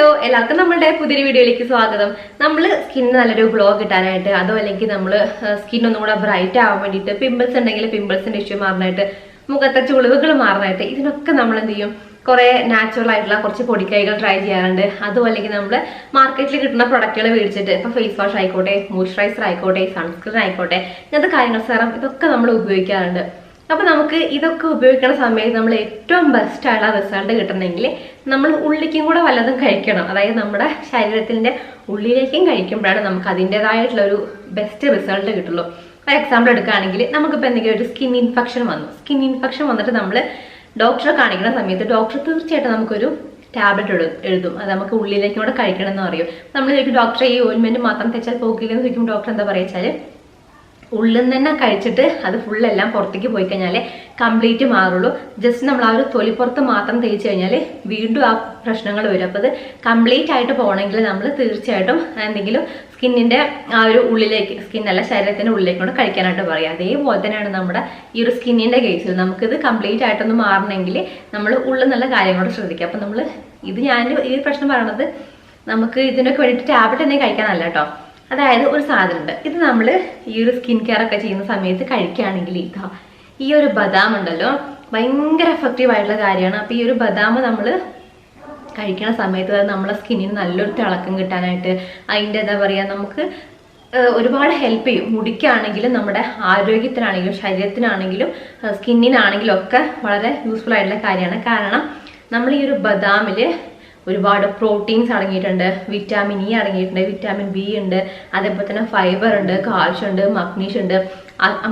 Hello എല്ലാവർക്കും നമ്മുടെ പുതിയൊരു വീഡിയോയിലേക്ക് സ്വാഗതം. നമ്മൾ സ്കിന്നിന് നല്ലൊരു ഗ്ലോ കിട്ടാനായിട്ട് അതോ അല്ലെങ്കിൽ നമ്മൾ സ്കിൻ ഒന്നും കൂടെ ബ്രൈറ്റ് ആവാൻ വേണ്ടിയിട്ട് പിമ്പിൾസ് ഉണ്ടെങ്കിൽ പിമ്പിൾസിന്റെ ഇഷ്യൂ മാറാനായിട്ട് മുഖത്തെ ചുളിവുകൾ മാറാനായിട്ട് ഇതിനൊക്കെ നമ്മൾ എന്ത് ചെയ്യും? കുറെ നാച്ചുറൽ ആയിട്ടുള്ള കുറച്ച് പൊടിക്കൈകൾ ട്രൈ ചെയ്യാറുണ്ട്. അതോ അല്ലെങ്കിൽ നമ്മൾ മാർക്കറ്റിൽ കിട്ടുന്ന പ്രൊഡക്റ്റുകൾ മേടിച്ചിട്ട് ഇപ്പൊ ഫേസ് വാഷ് ആയിക്കോട്ടെ മോയ്സ്ചറൈസർ ആയിക്കോട്ടെ സൺസ്ക്രീൻ ആയിക്കോട്ടെ ഇങ്ങനത്തെ കാര്യങ്ങൾ സെറം ഇതൊക്കെ നമ്മൾ ഉപയോഗിക്കാറുണ്ട്. അപ്പൊ നമുക്ക് ഇതൊക്കെ ഉപയോഗിക്കുന്ന സമയത്ത് നമ്മൾ ഏറ്റവും ബെസ്റ്റ് ആയിട്ടുള്ള റിസൾട്ട് കിട്ടണമെങ്കിൽ നമ്മൾ ഉള്ളിലേക്കും കൂടെ വല്ലതും കഴിക്കണം. അതായത് നമ്മുടെ ശരീരത്തിന്റെ ഉള്ളിലേക്കും കഴിക്കുമ്പോഴാണ് നമുക്ക് അതിന്റെതായിട്ടുള്ള ഒരു ബെസ്റ്റ് റിസൾട്ട് കിട്ടുള്ളൂ. ഫോർ എക്സാമ്പിൾ എടുക്കുകയാണെങ്കിൽ നമുക്കിപ്പോൾ എന്തെങ്കിലും ഒരു സ്കിൻ ഇൻഫെക്ഷൻ വന്നു. സ്കിൻ ഇൻഫെക്ഷൻ വന്നിട്ട് നമ്മൾ ഡോക്ടറെ കാണിക്കുന്ന സമയത്ത് ഡോക്ടർ തീർച്ചയായിട്ടും നമുക്കൊരു ടാബ്ലറ്റ് എഴുതും എഴുതും. അത് നമുക്ക് ഉള്ളിലേക്കും കൂടെ കഴിക്കണം എന്ന് പറയും നമ്മൾ ഡോക്ടറെ ഈ ഓയിൻമെന്റ് മാത്രം തെച്ചാൽ പോകില്ലെന്ന് ചോദിക്കുമ്പോൾ ഡോക്ടർ എന്താ പറയുക ഉള്ളിൽ നിന്ന് തന്നെ കഴിച്ചിട്ട് അത് ഫുള്ളെല്ലാം പുറത്തേക്ക് പോയി കഴിഞ്ഞാൽ കംപ്ലീറ്റ് മാറുള്ളൂ. ജസ്റ്റ് നമ്മൾ ആ ഒരു തൊലിപ്പുറത്ത് മാത്രം തേച്ച് കഴിഞ്ഞാൽ വീണ്ടും ആ പ്രശ്നങ്ങൾ വരും. അപ്പോൾ അത് കംപ്ലീറ്റ് ആയിട്ട് പോകണമെങ്കിൽ നമ്മൾ തീർച്ചയായിട്ടും എന്തെങ്കിലും സ്കിന്നിന്റെ ആ ഒരു ഉള്ളിലേക്ക് സ്കിൻ അല്ല ശരീരത്തിന്റെ ഉള്ളിലേക്ക് കൊണ്ട് കഴിക്കാനായിട്ട് പറയാം. അതേപോലെ തന്നെയാണ് നമ്മുടെ ഈ ഒരു സ്കിന്നിന്റെ കേസിൽ നമുക്കിത് കംപ്ലീറ്റ് ആയിട്ടൊന്ന് മാറണമെങ്കിൽ നമ്മൾ ഉള്ളിൽ നല്ല കാര്യങ്ങളോട് ശ്രദ്ധിക്കുക. അപ്പം നമ്മൾ ഇത് ഞാൻ ഈ പ്രശ്നം പറയണത് നമുക്ക് ഇതിനൊക്കെ വേണ്ടിയിട്ട് ടാബ്ലറ്റ് തന്നെ കഴിക്കാനല്ല കേട്ടോ അതായത് ഒരു സാധനമുണ്ട്. ഇത് നമ്മൾ ഈ ഒരു സ്കിൻ കെയർ ഒക്കെ ചെയ്യുന്ന സമയത്ത് കഴിക്കുകയാണെങ്കിൽ ഇതാ ഈ ഒരു ബദാം ഉണ്ടല്ലോ ഭയങ്കര എഫക്റ്റീവ് ആയിട്ടുള്ള കാര്യമാണ്. അപ്പോൾ ഈ ഒരു ബദാം നമ്മൾ കഴിക്കുന്ന സമയത്ത് അത് നമ്മളെ സ്കിന്നിന് നല്ലൊരു തിളക്കം കിട്ടാനായിട്ട് അതിന്റെ എന്താ പറയുക നമുക്ക് ഒരുപാട് ഹെൽപ്പ് ചെയ്യും. മുടിക്കാണെങ്കിലും നമ്മുടെ ആരോഗ്യത്തിനാണെങ്കിലും ശരീരത്തിനാണെങ്കിലും സ്കിന്നിനാണെങ്കിലും ഒക്കെ വളരെ യൂസ്ഫുൾ ആയിട്ടുള്ള കാര്യമാണ്. കാരണം നമ്മൾ ഈ ഒരു ബദാമിൽ ഒരുപാട് പ്രോട്ടീൻസ് അടങ്ങിയിട്ടുണ്ട്. വിറ്റാമിൻ ഇ അടങ്ങിയിട്ടുണ്ട് വിറ്റാമിൻ ബി ഉണ്ട് അതേപോലെ തന്നെ ഫൈബർ ഉണ്ട് കാൽഷ്യം ഉണ്ട് മഗ്നീഷ്യം ഉണ്ട്.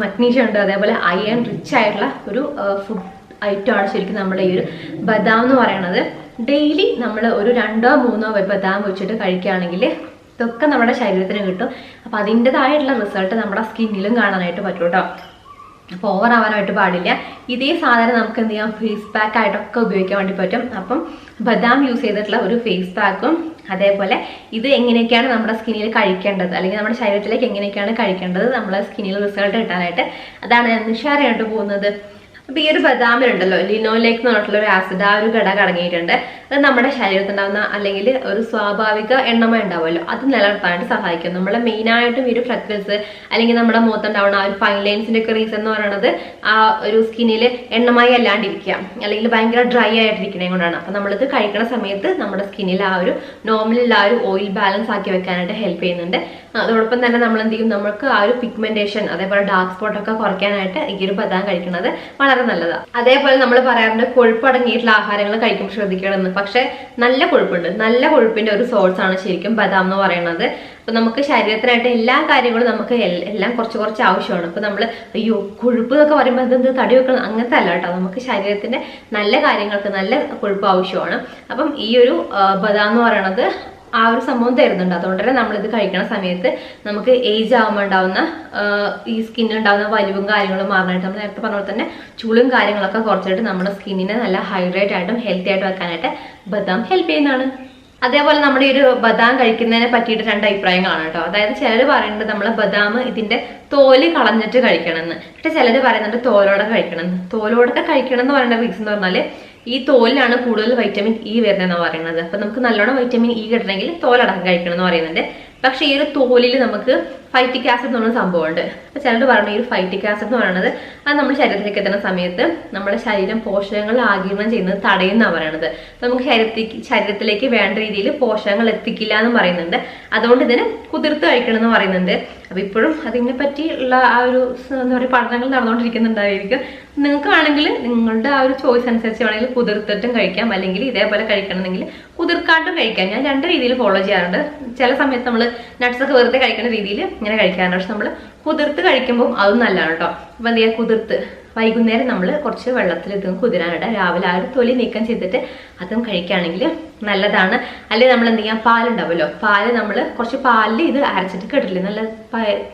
മഗ്നീഷ്യം ഉണ്ട് അതേപോലെ അയൺ റിച്ച് ആയിട്ടുള്ള ഒരു ഫുഡ് ഐറ്റമാണ് ശരിക്കും നമ്മുടെ ഈ ഒരു ബദാം എന്ന് പറയുന്നത്. ഡെയിലി നമ്മൾ ഒരു രണ്ടോ മൂന്നോ ബദാം വെച്ചിട്ട് കഴിക്കുകയാണെങ്കിൽ ഇതൊക്കെ നമ്മുടെ ശരീരത്തിന് കിട്ടും. അപ്പോൾ അതിന്റെതായിട്ടുള്ള റിസൾട്ട് നമ്മുടെ സ്കിന്നിലും കാണാനായിട്ട് പറ്റും കേട്ടോ. അപ്പോൾ ഓവർ ആവാനായിട്ട് പാടില്ല. ഇതേ സാധനം നമുക്ക് എന്ത് ചെയ്യാം? ഫേസ് പാക്ക് ആയിട്ടൊക്കെ ഉപയോഗിക്കാൻ വേണ്ടി പറ്റും. അപ്പം ബദാം യൂസ് ചെയ്തിട്ടുള്ള ഒരു ഫേസ് പാക്കും അതേപോലെ ഇത് എങ്ങനെയൊക്കെയാണ് നമ്മുടെ സ്കിന്നിൽ കഴിക്കേണ്ടത്? അല്ലെങ്കിൽ നമ്മുടെ ശരീരത്തിലേക്ക് എങ്ങനെയൊക്കെയാണ് കഴിക്കേണ്ടത്? നമ്മുടെ സ്കിന്നിൽ റിസൾട്ട് കിട്ടാനായിട്ട്. അതാണ് ഞാൻ ചെയ്യാനായിട്ട് പോകുന്നത്. അപ്പൊ ഈ ഒരു ബദാമിലുണ്ടല്ലോ ലിനോലേക്ക് എന്ന് പറഞ്ഞിട്ടുള്ള ഒരു ആസിഡ് ആ ഒരു ഘടകം അടങ്ങിയിട്ടുണ്ട്. അത് നമ്മുടെ ശരീരത്തിലുണ്ടാകുന്ന അല്ലെങ്കിൽ ഒരു സ്വാഭാവിക എണ്ണമ ഉണ്ടാവുമല്ലോ അത് നിലനിർത്താനായിട്ട് സഹായിക്കും. നമ്മളെ മെയിൻ ആയിട്ടും ഈ ഒരു ഫ്ലക്സ് അല്ലെങ്കിൽ നമ്മുടെ മുഖത്തുണ്ടാവുന്ന ആ ഒരു ഫൈൻ ലൈൻസിന്റെ ഒക്കെ റീസൺ എന്ന് പറയുന്നത് ആ ഒരു സ്കിന്നിൽ എണ്ണമായി അല്ലാണ്ടിരിക്കുക അല്ലെങ്കിൽ ഭയങ്കര ഡ്രൈ ആയിട്ടിരിക്കണേ കൊണ്ടാണ്. അപ്പൊ നമ്മളിത് കഴിക്കുന്ന സമയത്ത് നമ്മുടെ സ്കിന്നിൽ ആ ഒരു നോർമലിൽ ആ ഒരു ഓയിൽ ബാലൻസ് ആക്കി വെക്കാനായിട്ട് ഹെൽപ്പ് ചെയ്യുന്നുണ്ട്. അതോടൊപ്പം തന്നെ നമ്മൾ എന്ത് ചെയ്യും? നമുക്ക് ആ ഒരു പിഗ്മെന്റേഷൻ അതേപോലെ ഡാർക്ക് സ്പോട്ടൊക്കെ കുറയ്ക്കാനായിട്ട് ഈ ഒരു ബദാം കഴിക്കുന്നത് വളരെ നല്ലതാണ് അതേപോലെ നമ്മൾ പറയാറുണ്ട് കൊഴുപ്പ് അടങ്ങിയിട്ടുള്ള ആഹാരങ്ങൾ കഴിക്കുമ്പോൾ ശ്രദ്ധിക്കണമെന്ന് പക്ഷെ നല്ല കൊഴുപ്പുണ്ട്. നല്ല കൊഴുപ്പിന്റെ ഒരു സോഴ്സ് ആണ് ശരിക്കും ബദാം എന്ന് പറയുന്നത്. അപ്പൊ നമുക്ക് ശരീരത്തിനായിട്ട് എല്ലാ കാര്യങ്ങളും നമുക്ക് എല്ലാം കുറച്ച് കുറച്ച് ആവശ്യമാണ്. അപ്പൊ നമ്മൾ അയ്യോ കൊഴുപ്പ് എന്നൊക്കെ പറയുമ്പോൾ എന്ത് തടി വെക്കണം? അങ്ങനത്തെ അല്ല കേട്ടോ. നമുക്ക് ശരീരത്തിന്റെ നല്ല കാര്യങ്ങൾക്ക് നല്ല കൊഴുപ്പ് ആവശ്യമാണ്. അപ്പം ഈ ഒരു ബദാം എന്ന് പറയുന്നത് ആ ഒരു സംഭവം തരുന്നുണ്ട്. അതുകൊണ്ട് തന്നെ നമ്മളിത് കഴിക്കണ സമയത്ത് നമുക്ക് ഏജ് ആകുമ്പോൾ ഉണ്ടാവുന്ന ഈ സ്കിന്നിൽ ഉണ്ടാവുന്ന വലിവും കാര്യങ്ങളും മാറാനായിട്ട് നമ്മൾ നേരത്തെ പറഞ്ഞ പോലെ തന്നെ ചുളും കാര്യങ്ങളൊക്കെ കുറച്ചിട്ട് നമ്മുടെ സ്കിന്നിനെ നല്ല ഹൈഡ്രേറ്റ് ആയിട്ടും ഹെൽത്തി ആയിട്ട് വെക്കാനായിട്ട് ബദാം ഹെൽപ്പ് ചെയ്യുന്നതാണ്. അതേപോലെ നമ്മുടെ ഈ ഒരു ബദാം കഴിക്കുന്നതിനെ പറ്റിയിട്ട് രണ്ട് അഭിപ്രായങ്ങളാണ് കേട്ടോ. അതായത് ചിലർ പറയുന്നുണ്ട് നമ്മൾ ബദാം ഇതിന്റെ തോൽ കളഞ്ഞിട്ട് കഴിക്കണമെന്ന്. പക്ഷെ ചിലർ പറയുന്നുണ്ട് തോലോടെ കഴിക്കണമെന്ന്. തോലോടൊക്കെ കഴിക്കണം എന്ന് പറയുന്ന റീസൺ എന്ന് പറഞ്ഞാൽ ഈ തോലിലാണ് കൂടുതൽ വൈറ്റമിൻ ഇ വരുന്നതെന്ന് പറയുന്നത്. അപ്പൊ നമുക്ക് നല്ലോണം വൈറ്റമിൻ ഇ കിട്ടണമെങ്കിൽ തോലടക്കം കഴിക്കണം എന്ന് പറയുന്നുണ്ട്. പക്ഷെ ഈ ഒരു തോലിൽ നമുക്ക് ഫൈറ്റിക് ആസിഡ് എന്ന് പറഞ്ഞ സംഭവമുണ്ട്. അപ്പൊ ചിലർ പറഞ്ഞു ഈ ഫൈറ്റിക് ആസിഡ് എന്ന് പറയുന്നത് അത് നമ്മുടെ ശരീരത്തിലേക്ക് എത്തുന്ന സമയത്ത് നമ്മുടെ ശരീരം പോഷകങ്ങൾ ആഗിരണം ചെയ്യുന്നത് തടയുന്ന പറയണത്. നമുക്ക് ശരീരത്തിലേക്ക് ശരീരത്തിലേക്ക് വേണ്ട രീതിയിൽ പോഷകങ്ങൾ എത്തിക്കില്ല എന്ന് പറയുന്നുണ്ട്. അതുകൊണ്ട് ഇതിനെ കുതിർത്ത് കഴിക്കണം എന്ന് പറയുന്നുണ്ട്. അപ്പൊ ഇപ്പോഴും അതിനെ പറ്റിയുള്ള ആ ഒരു എന്താ പറയുക പഠനങ്ങൾ നടന്നുകൊണ്ടിരിക്കുന്നുണ്ടായിരിക്കും. നിങ്ങൾക്ക് വേണമെങ്കിൽ നിങ്ങളുടെ ആ ഒരു ചോയ്സ് അനുസരിച്ച് വേണമെങ്കിൽ കുതിർത്തിട്ടും കഴിക്കാം. അല്ലെങ്കിൽ ഇതേപോലെ കഴിക്കണമെങ്കിൽ കുതിർക്കാണ്ടും കഴിക്കാം. ഞാൻ രണ്ട് രീതിയിൽ ഫോളോ ചെയ്യാറുണ്ട്. ചില സമയത്ത് നമ്മൾ നട്ട്സൊക്കെ വെറുതെ കഴിക്കുന്ന രീതിയിൽ ഇങ്ങനെ കഴിക്കാറുണ്ട്. പക്ഷെ നമ്മൾ കുതിർത്ത് കഴിക്കുമ്പോൾ അതും നല്ലതാണ് കേട്ടോ. അപ്പോൾ എന്ത് കുതിർത്ത്. വൈകുന്നേരം നമ്മൾ കുറച്ച് വെള്ളത്തിൽ ഇതും കുതിരാനിട രാവിലെ ആ ഒരു തൊലി നീക്കം ചെയ്തിട്ട് അതും കഴിക്കുകയാണെങ്കിൽ നല്ലതാണ്. അല്ലെങ്കിൽ നമ്മൾ എന്ത് ചെയ്യാം പാലുണ്ടാവുമല്ലോ. പാൽ നമ്മൾ കുറച്ച് പാലിൽ ഇത് അരച്ചിട്ട് കേട്ടില്ലേ നല്ല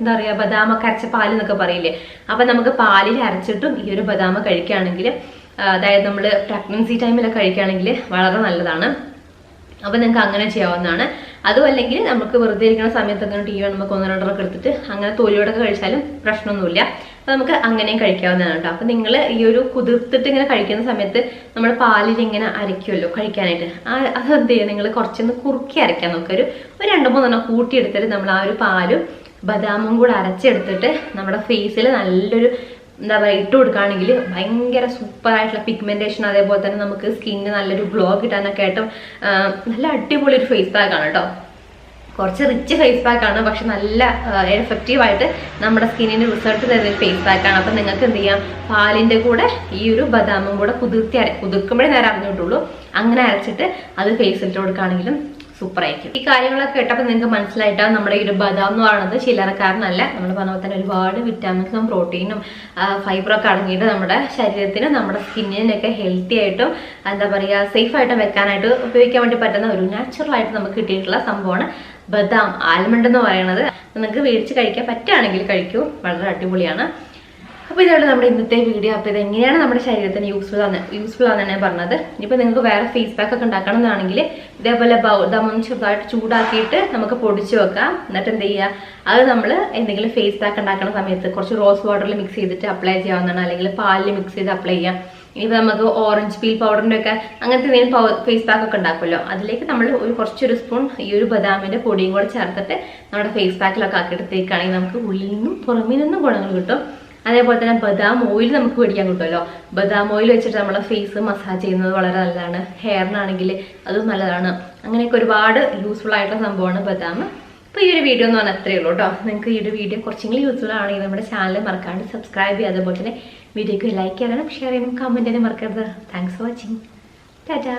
എന്താ പറയുക ബദാമൊക്കെ അരച്ച പാൽ എന്നൊക്കെ പറയില്ലേ? അപ്പൊ നമുക്ക് പാലിൽ അരച്ചിട്ടും ഈ ഒരു ബദാമ കഴിക്കുകയാണെങ്കിൽ അതായത് നമ്മൾ പ്രഗ്നൻസി ടൈമിലൊക്കെ കഴിക്കുകയാണെങ്കിൽ വളരെ നല്ലതാണ്. അപ്പൊ നിങ്ങൾക്ക് അങ്ങനെ ചെയ്യാവുന്നതാണ്. അതും അല്ലെങ്കിൽ നമുക്ക് വെറുതെ ഇരിക്കുന്ന സമയത്തൊക്കെ ടി വി നമുക്ക് ഒന്ന് രണ്ടൊക്കെ എടുത്തിട്ട് അങ്ങനെ തൊലിയോടൊക്കെ കഴിച്ചാലും പ്രശ്നമൊന്നുമില്ല. അപ്പൊ നമുക്ക് അങ്ങനെയും കഴിക്കാവുന്നതാണ് കേട്ടോ. അപ്പൊ നിങ്ങൾ ഈ ഒരു കുതിർത്തിട്ട് ഇങ്ങനെ കഴിക്കുന്ന സമയത്ത് നമ്മൾ പാലിൽ ഇങ്ങനെ അരയ്ക്കുമല്ലോ കഴിക്കാനായിട്ട്. ആ അത് എന്ത് ചെയ്യുക? നിങ്ങൾ കുറച്ചൊന്ന് കുറുക്കി അരയ്ക്കാൻ നോക്കുക. ഒരു ഒരു രണ്ട് മൂന്നെണ്ണം കൂട്ടിയെടുത്തിട്ട് നമ്മൾ ആ ഒരു പാലും ബദാമും കൂടെ അരച്ചെടുത്തിട്ട് നമ്മുടെ ഫേസിൽ നല്ലൊരു എന്താ പറയുക ഇട്ട് കൊടുക്കുകയാണെങ്കിൽ ഭയങ്കര സൂപ്പർ ആയിട്ടുള്ള പിഗ്മെന്റേഷൻ അതേപോലെ തന്നെ നമുക്ക് സ്കിന്നിന് നല്ലൊരു ഗ്ലോ കിട്ടാനൊക്കെ ആയിട്ടും നല്ല അടിപൊളി ഒരു ഫേസ് പാക്ക് ആണ് കേട്ടോ കുറച്ച് റിച്ച് ഫേസ് പാക്കാണ് പക്ഷെ നല്ല എഫക്റ്റീവായിട്ട് നമ്മുടെ സ്കിന്നിന് റിസൾട്ട് തരുന്ന ഒരു ഫേസ് പാക്കാണ് അപ്പൊ നിങ്ങൾക്ക് എന്ത് ചെയ്യാം? പാലിന്റെ കൂടെ ഈ ഒരു ബദാമും കൂടെ കുതിർത്തി കുതിർക്കുമ്പോഴേ നേരം അറിഞ്ഞിട്ടുള്ളൂ. അങ്ങനെ അരച്ചിട്ട് അത് ഫേസിലിട്ട് കൊടുക്കുകയാണെങ്കിലും സൂപ്പർ ആയിരിക്കും ഈ കാര്യങ്ങളൊക്കെ കേട്ടപ്പോൾ നിങ്ങൾക്ക് മനസ്സിലായിട്ടാണ് നമ്മുടെ ഈ ഒരു ബദാം എന്ന് പറയുന്നത് ചില്ലറക്കാരനല്ല. നമ്മൾ പറഞ്ഞ പോലെ തന്നെ ഒരുപാട് വിറ്റാമിൻസും പ്രോട്ടീനും ഫൈബറും ഒക്കെ അടങ്ങിയിട്ട് നമ്മുടെ ശരീരത്തിനും നമ്മുടെ സ്കിന്നിനൊക്കെ ഹെൽത്തി ആയിട്ടും എന്താ പറയുക സേഫ് ആയിട്ടും വെക്കാനായിട്ട് ഉപയോഗിക്കാൻ വേണ്ടി പറ്റുന്ന ഒരു നാച്ചുറൽ ആയിട്ട് നമുക്ക് കിട്ടിയിട്ടുള്ള സംഭവമാണ് ബദാം ആൽമണ്ട് എന്ന് പറയുന്നത്. നിങ്ങൾക്ക് മേടിച്ച് കഴിക്കാൻ പറ്റുകയാണെങ്കിൽ കഴിക്കൂ. വളരെ അടിപൊളിയാണ്. അപ്പോൾ ഇതാണ് നമ്മുടെ ഇന്നത്തെ വീഡിയോ അപ്പോൾ ഇത് എങ്ങനെയാണ് നമ്മുടെ ശരീരത്തിന് യൂസ്ഫുൾ ആണ് യൂസ്ഫുൾ ആണെന്ന് പറഞ്ഞത്. ഇനിയിപ്പോൾ നിങ്ങൾക്ക് വേറെ ഫേസ് പാക്ക് ഒക്കെ ഉണ്ടാക്കണം എന്നാണെങ്കിൽ ഇതേപോലെ ദമം ചെറുതായിട്ട് ചൂടാക്കിയിട്ട് നമുക്ക് പൊടിച്ച് വെക്കാം. എന്നിട്ട് എന്ത് ചെയ്യുക അത് നമ്മൾ എന്തെങ്കിലും ഫേസ് പാക്ക് ഉണ്ടാക്കുന്ന സമയത്ത് കുറച്ച് റോസ് വാട്ടറിൽ മിക്സ് ചെയ്തിട്ട് അപ്ലൈ ചെയ്യാവുന്നതാണ്. അല്ലെങ്കിൽ പാലിൽ മിക്സ് ചെയ്ത് അപ്ലൈ ചെയ്യാം. ഇനിയിപ്പോൾ നമുക്ക് ഓറഞ്ച് പീൽ പൗഡറിന്റെ ഒക്കെ അങ്ങനത്തെ എന്തെങ്കിലും ഫേസ് പാക്ക് ഒക്കെ ഉണ്ടാക്കുമല്ലോ. അതിലേക്ക് നമ്മൾ ഒരു കുറച്ചൊരു സ്പൂൺ ഈ ഒരു ബദാമിന്റെ പൊടിയും കൂടെ ചേർത്തിട്ട് നമ്മുടെ ഫേസ് പാക്കിലൊക്കെ ആക്കിയിട്ട് തേക്കുകയാണെങ്കിൽ നമുക്ക് ഉള്ളിൽ നിന്നും പുറമേ നിന്നും ഗുണങ്ങൾ കിട്ടും. അതേപോലെ തന്നെ ബദാം ഓയിൽ നമുക്ക് മേടിക്കാൻ കിട്ടുമല്ലോ. ബദാം ഓയിൽ വെച്ചിട്ട് നമ്മളെ ഫേസ് മസാജ് ചെയ്യുന്നത് വളരെ നല്ലതാണ്. ഹെയറിനാണെങ്കിൽ അതും നല്ലതാണ്. അങ്ങനെയൊക്കെ ഒരുപാട് യൂസ്ഫുൾ ആയിട്ടുള്ള സംഭവമാണ് ബദാം. അപ്പോൾ ഈ ഒരു വീഡിയോ എന്ന് പറഞ്ഞാൽ അത്രയേ ഉള്ളൂ കേട്ടോ. നിങ്ങൾക്ക് ഈ ഒരു വീഡിയോ കുറച്ചെങ്കിലും യൂസ്ഫുൾ ആണെങ്കിൽ നമ്മുടെ ചാനൽ മറക്കാണ്ട് സബ്സ്ക്രൈബ് ചെയ്യുക അതേപോലെ തന്നെ വീഡിയോക്ക് ലൈക്ക് ചെയ്യാനും ഷെയർ ചെയ്യാനും കമന്റ് ചെയ്യാനും മറക്കരുത്. Thanks for watching Tata